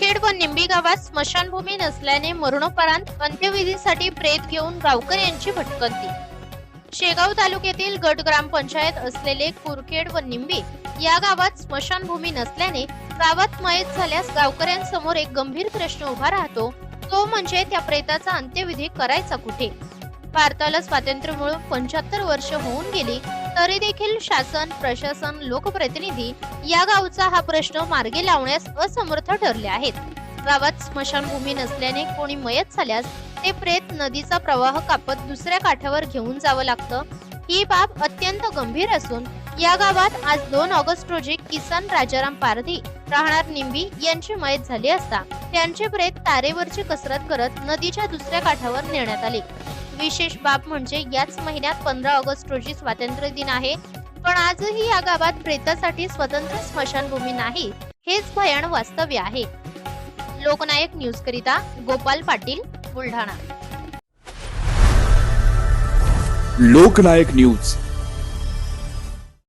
खेड व निंबी गावात स्मशानभूमी नसल्याने मरणोपरांत अंत्यविधीसाठी प्रेत घेऊन गावकऱ्यांची भटकंती. शेगाव तालुक्यातील गट ग्रामपंचायत असलेले कुरखेड व निंबी या गावात स्मशानभूमी नसल्याने गावात मयत झाल्यास गावकऱ्यांसमोर एक गंभीर प्रश्न उभा राहतो. तो म्हणजे त्या प्रेताचा अंत्यविधी करायचा कुठे? भारताला स्वातंत्र्य मिळून पंच्याहत्तर वर्ष होऊन गेली. तरी देखील शासन प्रशासन लोकप्रतिनिधी या गावचा हा प्रश्न मार्गी लावण्यास असमर्थ ठरले आहेत. गावात स्मशानभूमी नसल्याने कोणी मयत झाल्यास ते प्रेत नदीचा प्रवाह कापत दुसऱ्या काठावर घेऊन जावं लागतं. ही बाब अत्यंत गंभीर असून या गावात आज दोन ऑगस्ट रोजी किसन राजाराम पारधी राहणार निंबी यांची मयत झाली असता त्यांचे प्रेत तारेवरची कसरत करत नदीच्या दुसऱ्या काठावर नेण्यात आले. विशेष बाब म्हणजे याच महिन्यात पंधरा ऑगस्ट रोजी स्वातंत्र्य दिन आहे. पण आजही या गावात प्रेतासाठी स्वतंत्र स्मशानभूमी नाही हेच भयान वास्तव्य आहे. लोकनायक न्यूज करिता गोपाल पाटील बुलढाणा. लोकनायक न्यूज.